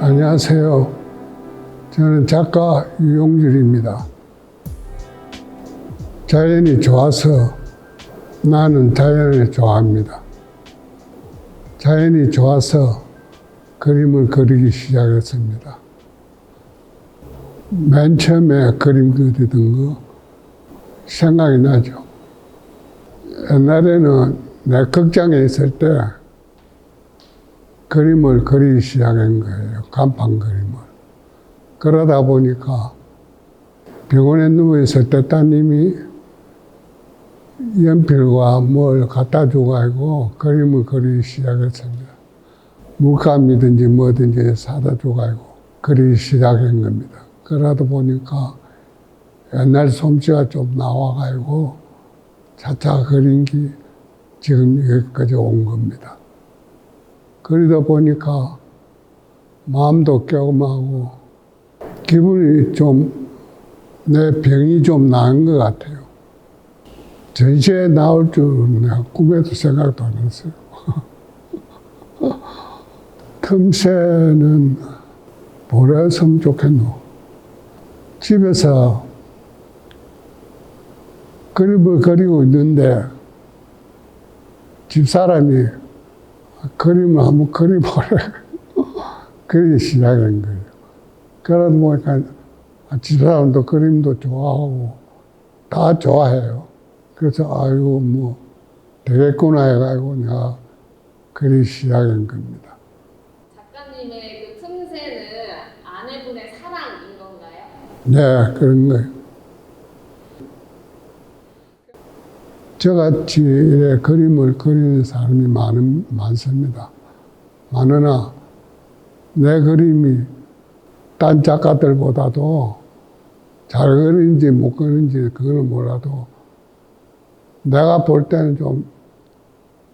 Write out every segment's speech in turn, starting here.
안녕하세요. 저는 작가 유용길입니다. 자연이 좋아서 나는 자연을 좋아합니다. 자연이 좋아서 그림을 그리기 시작했습니다. 맨 처음에 그림 그리던 거 생각이 나죠. 옛날에는 내 극장에 있을 때 그림을 그리기 시작한 거예요. 간판 그림을. 그러다 보니까 병원에 누워 있을 때 따님이 연필과 뭘 갖다 줘가지고 그림을 그리기 시작했습니다. 물감이든지 뭐든지 사다 줘가지고 그리기 시작한 겁니다. 그러다 보니까 옛날 솜씨가 좀 나와가지고 차차 그린 게 지금 여기까지 온 겁니다. 그러다 보니까 마음도 깨고하고 기분이 좀 내 병이 좀 나은 것 같아요. 전시에 나올 줄은 내가 꿈에도 생각도 안 했어요. 틈새는 뭘 했으면 좋겠노. 집에서 그림을 그리고 있는데 집사람이 그림을 한번 그려보래. 그리기 시작한 거예요. 그러다 보니까 집사람도 그림도 좋아하고 다 좋아해요. 그래서 아이고 뭐 되겠구나 해가지고 내가 그리기 시작한 겁니다. 작가님의 그 틈새는 아내분의 사랑인 건가요? 네, 그런 거예요. 저같이 그림을 그리는 사람이 많은, 많습니다. 많으나 내 그림이 딴 작가들보다도 잘 그리는지 못 그리는지 그거는 몰라도 내가 볼 때는 좀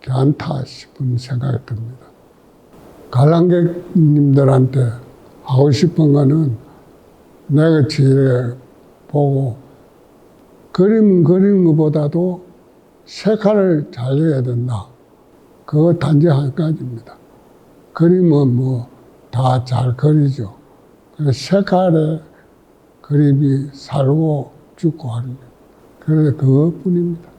괜찮다 싶은 생각이 듭니다. 관람객님들한테 하고 싶은 거는 내가 지혜 보고 그림 그리는 것보다도 색깔을 잘 내야 된다. 그거 단지 한 가지입니다. 그림은 뭐 다 잘 그리죠. 그 색깔에 그림이 살고 죽고 하는 거. 그래서 그것뿐입니다.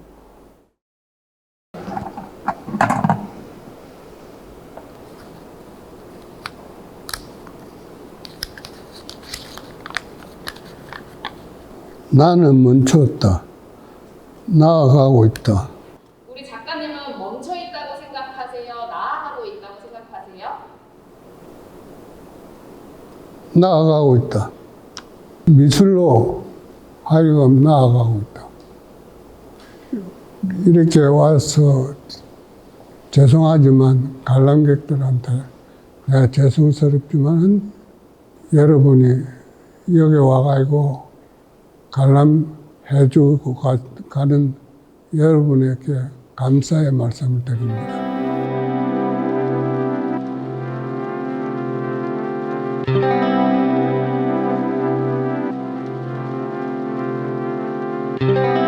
나는 멈췄다. 나아가고 있다. 우리 작가님은 멈춰 있다고 생각하세요? 나아가고 있다고 생각하세요? 나아가고 있다. 미술로 하여금 나아가고 있다. 이렇게 와서 죄송하지만 관람객들한테 내가 죄송스럽지만 여러분이 여기 와가지고 관람 해주고 가, 가는 여러분에게 감사의 말씀을 드립니다. thank